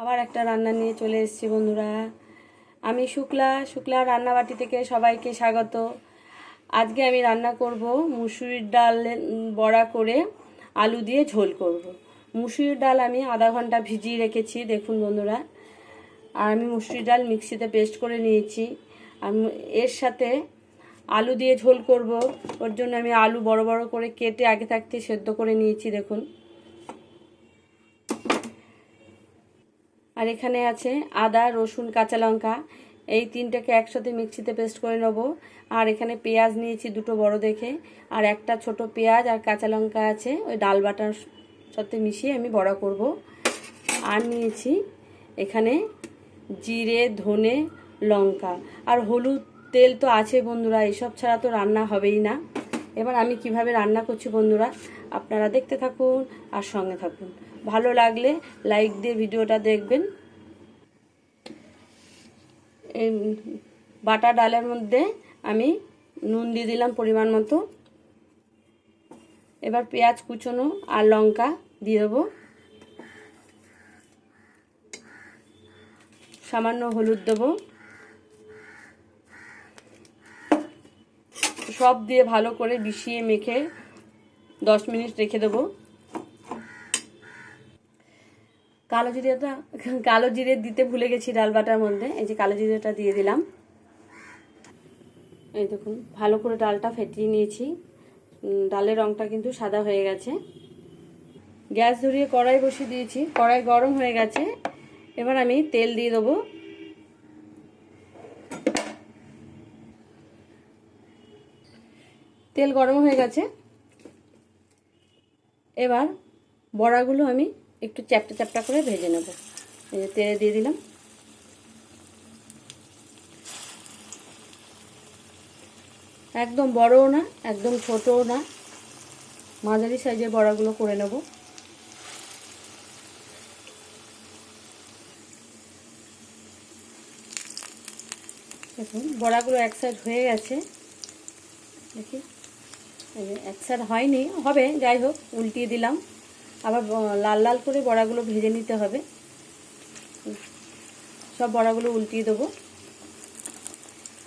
আবার একটা রান্না নিয়ে চলে এসেছি বন্ধুরা। আমি শুক্লা শুক্লা রান্নাবাটি থেকে সবাইকে স্বাগত। আজকে আমি রান্না করব মুসুরির ডাল বড়া করে আলু দিয়ে ঝোল করব। মুসুরির ডাল আমি আধা ঘণ্টা ভিজিয়ে রেখেছি, দেখুন বন্ধুরা। আর আমি মুসুরির ডাল মিক্সিতে পেস্ট করে নিয়েছি। আমি এর সাথে আলু দিয়ে ঝোল করব। ওর জন্য আমি আলু বড় বড় করে কেটে আগে থাকতে সেদ্ধ করে নিয়েছি, দেখুন। আর এখানে আছে আদা, রসুন, কাঁচা লঙ্কা। এই তিনটাকে একসাথে মিক্সিতে পেস্ট করে নেব। আর এখানে পেঁয়াজ নিয়েছি দুটো বড় দেখে। আর একটা ছোট পেঁয়াজ আর কাঁচা লঙ্কা আছে, ওই ডাল বাটার সাথে মিশিয়ে আমি বড়া করব। আর নিয়েছি এখানে জিরে, ধনে, লঙ্কা। আর হলুদ তেল তো আছে বন্ধুরা, এসব ছাড়া তো রান্না হবেই না। এবার আমি কীভাবে রান্না করছি বন্ধুরা, আপনারা দেখতে থাকুন আর সঙ্গে থাকুন। ভালো লাগলে লাইক দিয়ে ভিডিওটা দেখবেন। বাটা ডালের মধ্যে আমি নুন দিয়ে দিলাম পরিমাণ মতো। এবার পেঁয়াজ কুচোনো আর লঙ্কা দিয়ে দেবো। সামান্য হলুদ দেবো। সব দিয়ে ভালো করে মিশিয়ে মেখে দশ মিনিট রেখে দেবো। কালো জিরেটা, কালো জিরে দিতে ভুলে গেছি ডাল বাটার মধ্যে। এই যে কালো জিরেটা দিয়ে দিলাম। এই দেখুন, ভালো করে ডালটা ফেটিয়ে নিয়েছি। ডালের রঙটা কিন্তু সাদা হয়ে গেছে। গ্যাস ধরিয়ে কড়াই বসিয়ে দিয়েছি। কড়াই গরম হয়ে গেছে। এবার আমি তেল দিয়ে দেবো। তেল গরম হয়ে গেছে। এবার বড়াগুলো আমি একটু চ্যাপটা চ্যাপটা করে ভেজে নেব। এই যে তেলে দিয়ে দিলাম। একদম বড়ও না, একদম ছোটও না। মাঝারি সাইজের বড়াগুলো করে নেব। দেখুন, বড়াগুলো এক সাইড হয়ে গেছে। দেখি এক সাইড হয়নি, হবে, যাই হোক, উল্টিয়ে দিলাম। আবার লাল লাল করে বড়াগুলো ভেজে নিতে হবে। সব বড়াগুলো উল্টিয়ে দেবো।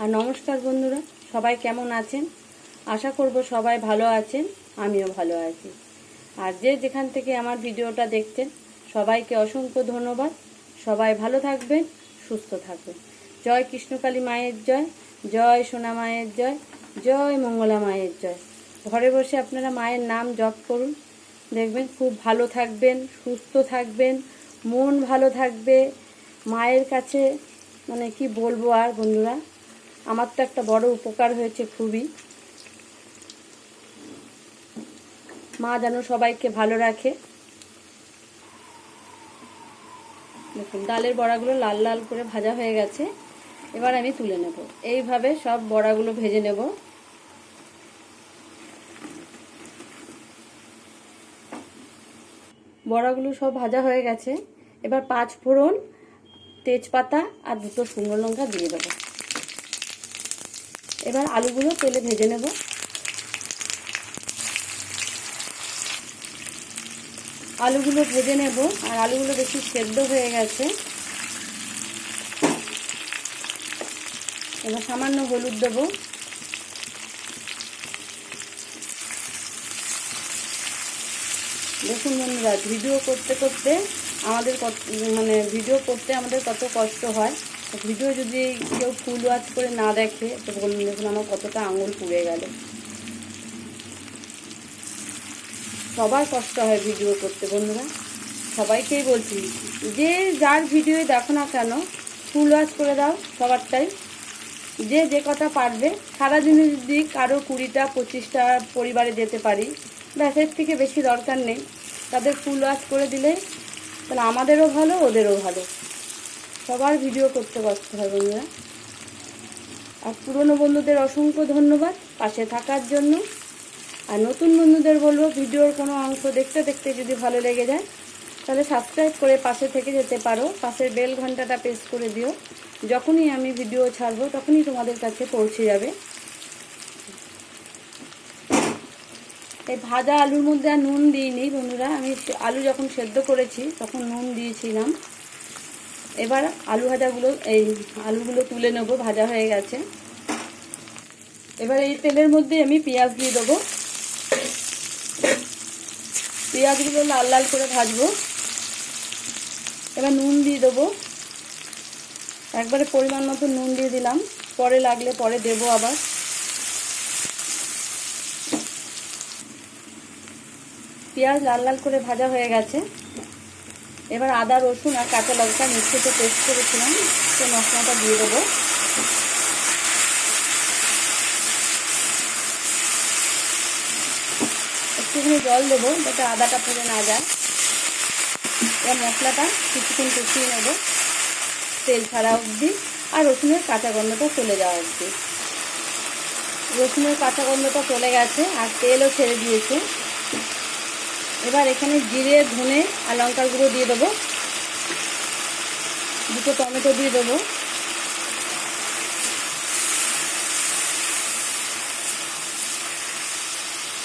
আর নমস্কার বন্ধুরা, সবাই কেমন আছেন? আশা করব সবাই ভালো আছেন, আমিও ভালো আছি। আর যে যেখান থেকে আমার ভিডিওটা দেখছেন, সবাইকে অসংখ্য ধন্যবাদ। সবাই ভালো থাকবেন, সুস্থ থাকবেন। জয় কৃষ্ণকালী মায়ের জয় জয় সোনা মায়ের জয় জয় মঙ্গলা মায়ের জয়। ঘরে বসে আপনারা মায়ের নাম জপ করুন। দেখবেন, খুব ভালো থাকবেন, সুস্থ থাকবেন, মন ভালো থাকবে। মায়ের কাছে মানে কি বলব আর বন্ধুরা, আমার তো একটা বড় উপকার হয়েছে খুবই। মা যেন সবাইকে ভালো রাখে। দেখুন, ডালের বড়াগুলো লাল লাল করে ভাজা হয়ে গেছে। এবার আমি তুলে নেব। এইভাবে সব বড়াগুলো ভেজে নেব। বড়াগুলো সব ভাজা হয়ে গেছে। এবার পাঁচ ফোড়ন, তেজপাতা আর দুটো শুকনো লঙ্কা দিয়ে দেবো। এবার আলুগুলো তেলে ভেজে নেব। আলুগুলো ভেজে নেব আর আলুগুলো বেশি সেদ্ধ হয়ে গেছে। এবার সামান্য হলুদ দেবো। দেখুন বন্ধুরা ভিডিও করতে করতে আমাদের মানে ভিডিও করতে আমাদের কত কষ্ট হয়। ভিডিও যদি কেউ ফুল ওয়াচ করে না দেখে, তো বলুন দেখুন আমার কতটা আঙুল পুড়ে গেল। সবার কষ্ট হয় ভিডিও করতে বন্ধুরা। সবাইকেই বলছি, যে যার ভিডিও দেখো না কেন, ফুল ওয়াচ করে দাও সবারটাই। যে যে কথা পারবে সারাদিনে যদি কারও কুড়িটা, পঁচিশটা পরিবারে যেতে পারি, ব্যাস এর থেকে বেশি দরকার নেই। তাদের ফুল ওয়াচ করে দিলে তাহলে আমাদেরও ভালো, ওদেরও ভালো। সবার ভিডিও করতে কষ্ট হয় বন্ধুরা। আর পুরনো বন্ধুদের অসংখ্য ধন্যবাদ পাশে থাকার জন্য। আর নতুন বন্ধুদের বলব ভিডিওর কোনো অংশ দেখতে দেখতে যদি ভালো লেগে যায়, তাহলে সাবস্ক্রাইব করে পাশে থেকে যেতে পারো। পাশের বেল ঘন্টাটা প্রেস করে দিও। যখনই আমি ভিডিও ছাড়বো, তখনই তোমাদের কাছে পৌঁছে যাবে। এই ভাজা আলুর মধ্যে আর নুন দিইনি বন্ধুরা। আমি আলু যখন সেদ্ধ করেছি, তখন নুন দিয়েছিলাম। এবার আলু ভাজাগুলো, এই আলুগুলো তুলে নেব, ভাজা হয়ে গেছে। এবার এই তেলের মধ্যে আমি পেঁয়াজ দিয়ে দেবো। পেঁয়াজগুলো লাল লাল করে ভাজবো। এবার নুন দিয়ে দেবো। একবারে পরিমাণ মতো নুন দিয়ে দিলাম। পরে লাগলে পরে দেবো আবার। পেঁয়াজ লাল লাল করে ভাজা হয়ে গেছে। এবার আদা, রসুন আর কাঁচা লঙ্কা মিক্সিতে পেস্ট করেছিলাম। সে মশলাটা দিয়ে দেবো। একটুখানি জল দেবো যাতে আদাটা ফেলে না যায়। এবার মশলাটা কিছুক্ষণ কষিয়ে নেব। তেল ছাড়া অবধি। আর রসুনের কাঁচা গন্ধটা চলে যাওয়া অবধি। রসুনের কাঁচা গন্ধটা চলে গেছে আর তেলও ছেড়ে দিয়েছে। এবার এখানে জিরে, ধনে আর লঙ্কার গুঁড়ো দিয়ে দেবো। দুটো টমেটো দিয়ে দেবো।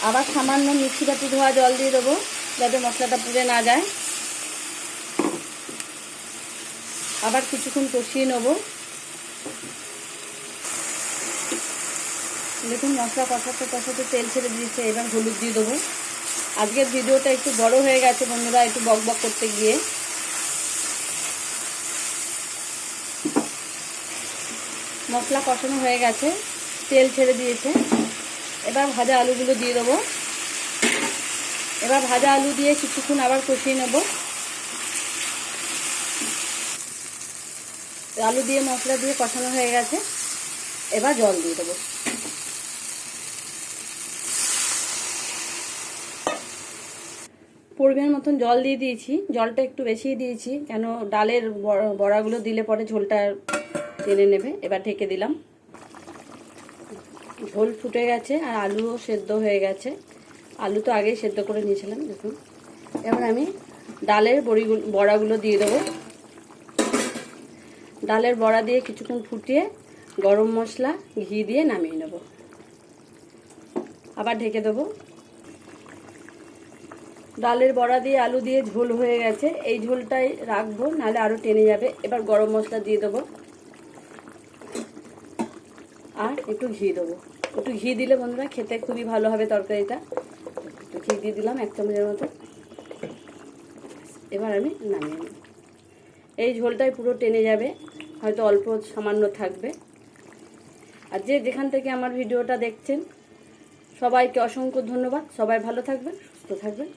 আবার সামান্য মিক্সি বাটি ধোয়া জল দিয়ে দেবো, যাতে মশলাটা পুড়ে না যায়। আবার কিছুক্ষণ কষিয়ে নেব। দেখুন মশলা কষাতে কষাতে তেল ছেড়ে দিয়েছে, এবার হলুদ দিয়ে দেবো। আজকের ভিডিওটা একটু বড় হয়ে গেছে বন্ধুরা, একটু বক বক করতে গিয়ে। মশলা কষানো হয়ে গেছে, তেল ছেড়ে দিয়েছে। এবার ভাজা আলুগুলো দিয়ে দেবো। এবার ভাজা আলু দিয়ে কিছুক্ষণ আবার কষিয়ে নেব। আলু দিয়ে মশলা দিয়ে কষানো হয়ে গেছে। এবার জল দিয়ে দেবো। পরিমাণ মতন জল দিয়ে দিয়েছি। জলটা একটু বেশি দিয়েছি, কেন ডালের বড়াগুলো দিলে পরে ঝোলটা টেনে নেবে। এবার ঢেকে দিলাম। ঝোল ফুটে গেছে আর আলুও সেদ্ধ হয়ে গেছে। আলু তো আগেই সেদ্ধ করে নিয়েছিলাম, দেখুন। এবার আমি ডালের বড়িগুলো, বড়াগুলো দিয়ে দেবো। ডালের বড়া দিয়ে কিছুক্ষণ ফুটিয়ে গরম মশলা, ঘি দিয়ে নামিয়ে নেব। আবার ঢেকে দেবো। ডালের বড়া দিয়ে আলু দিয়ে ঝোল হয়ে গেছে। এই ঝোলটাই রাখব, নাহলে আরও টেনে যাবে। এবার গরম মশলা দিয়ে দেবো। আর একটু ঘি দেবো। একটু ঘি দিলে বন্ধুরা খেতে খুবই ভালো হবে তরকারিটা। একটু ঘি দিয়ে দিলাম এক চামচের মতো। এবার আমি নামিয়ে নিই এই ঝোলটাই পুরো টেনে যাবে। হয়তো অল্প সামান্য থাকবে। আর যে যেখান থেকে আমার ভিডিওটা দেখছেন, সবাইকে অসংখ্য ধন্যবাদ। সবাই ভালো থাকবেন, সুস্থ থাকবেন।